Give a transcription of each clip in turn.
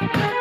Google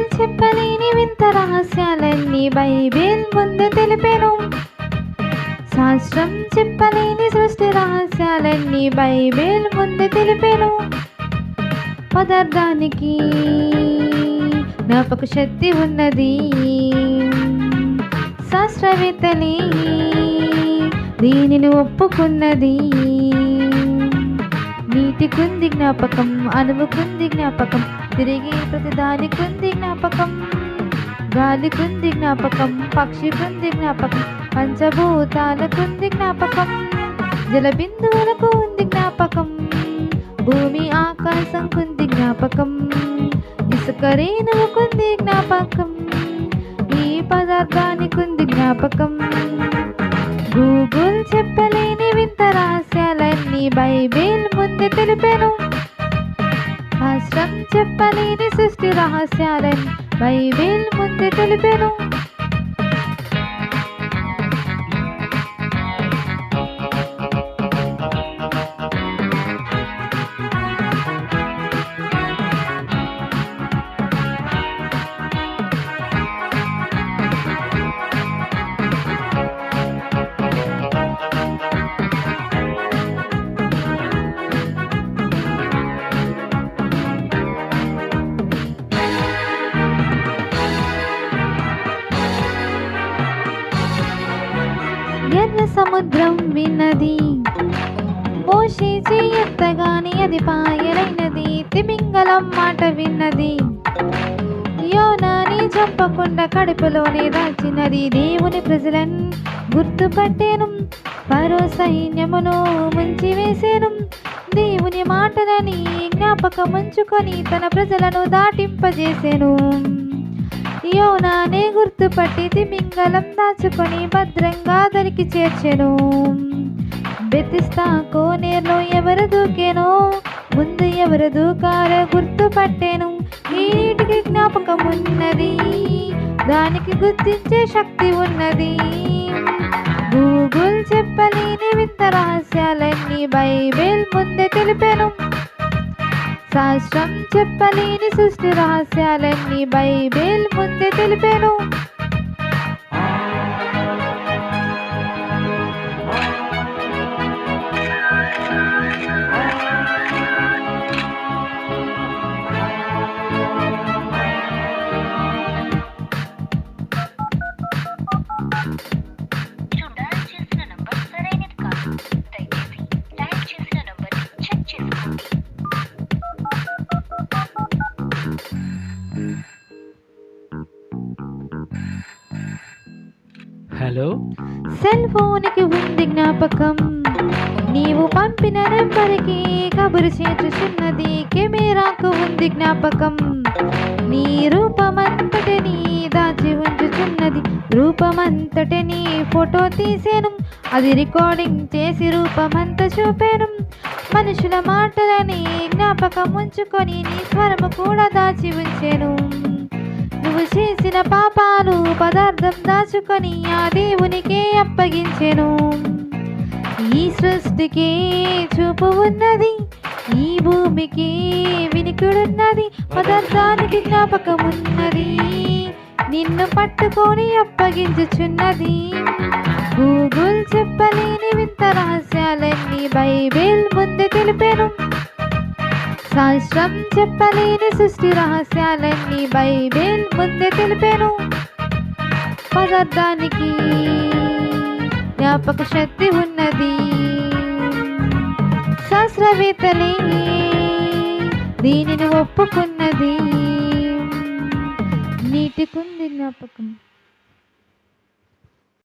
చెప్పలేని వింత రహస్యాలన్నీ Bible ముందు తెలిపెను. శాస్త్రం చెప్పలేని సృష్టి రహస్యాలన్నీ బైబిల్ ముందు తెలిపెను. పదార్థానికి జ్ఞాపక శక్తి ఉన్నది. శాస్త్రవేత్తలే దీనిని ఒప్పుకున్నది. నీటికుంది జ్ఞాపకం అణువుకుంది జ్ఞాపకం తిరిగి ప్రతిదానికుంది జ్ఞాపకం. గాలికుంది జ్ఞాపకం పక్షికుంది జ్ఞాపకం పంచభూతాలకుంది జ్ఞాపకం జలబిందువులకు ఉంది జ్ఞాపకం భూమి ఆకాశం కుంది జ్ఞాపకం ఇసుక రేణువుకుంది జ్ఞాపకం ఈ పదార్థానికి ఉంది జ్ఞాపకం. గూగుల్ చెప్పలేని వింత రహస్యాలన్నీ బైబిల్ ముందు తెలిపాను. చెప్పలేని సృష్టి రహస్యాలని బైబిల్ ముందు తెలిపెను. ఎర్ర సముద్రం విన్నది. మోషే ఎత్తగాని అది పాయలైనది. తిమింగలం మాట విన్నది. యోనాని చంపకుండా కడుపులోనే దాచినది దేవుని ప్రజలను గుర్తుపట్టేను. పరో సైన్యమును ముంచి వేసేను దేవుని మాటలని జ్ఞాపకముంచుకొని తన ప్రజలను దాటింపజేసేను. యోనానే గుర్తుపట్టి తిమింగలం దాచుకొని భద్రంగా దరికి చేర్చెను. బెతిస్తాకో కోనేరులో ఎవరు దూకేనో ముందు ఎవరు దూకారో గుర్తుపట్టేను. నీటికి జ్ఞాపకం ఉన్నది దానికి గుర్తించే శక్తి ఉన్నది. గూగుల్ చెప్పలేని వింత రహస్యాలన్నీ బైబిల్ ముందే తెలిపాను. శాస్త్రం చెప్పలేని సృష్టి రహస్యాలన్నీ బైబిల్ ముందే తెలిపాను. హలో? సెల్ ఫోన్కి ఉంది జ్ఞాపకం. నీవు పంపిన నెంబర్కి కబురు చేర్చుచున్నది కెమెరాకు ఉంది జ్ఞాపకం. నీ రూపమంతటిని దాచి ఉంచుచున్నది. రూపమంతటిని ఫోటో తీసేను. అది రికార్డింగ్ చేసి రూపమంతా చూపాను. మనుషుల మాటలని జ్ఞాపకం ఉంచుకొని నీ స్వరము కూడా దాచి ఉంచాను. నువ్వు చేసిన పాపాలు పదార్థం దాచుకొని ఆ దేవునికే అప్పగించెను. ఈ సృష్టికే చూపు ఉన్నది ఈ భూమికి వినికిడున్నది పదార్థానికి జ్ఞాపకం ఉన్నది నిన్ను పట్టుకొని అప్పగించుచున్నది. గూగుల్ చెప్పలేని వింత శాస్త్రం చెప్పలేని సృష్టి రహస్యాలన్నీ బైబిల్ ముందే తెలిపాను. పదార్థానికి జ్ఞాపక శక్తి ఉన్నది. శాస్త్రవేత్తలే దీనిని ఒప్పుకున్నది. నీటికుంది జ్ఞాపకం.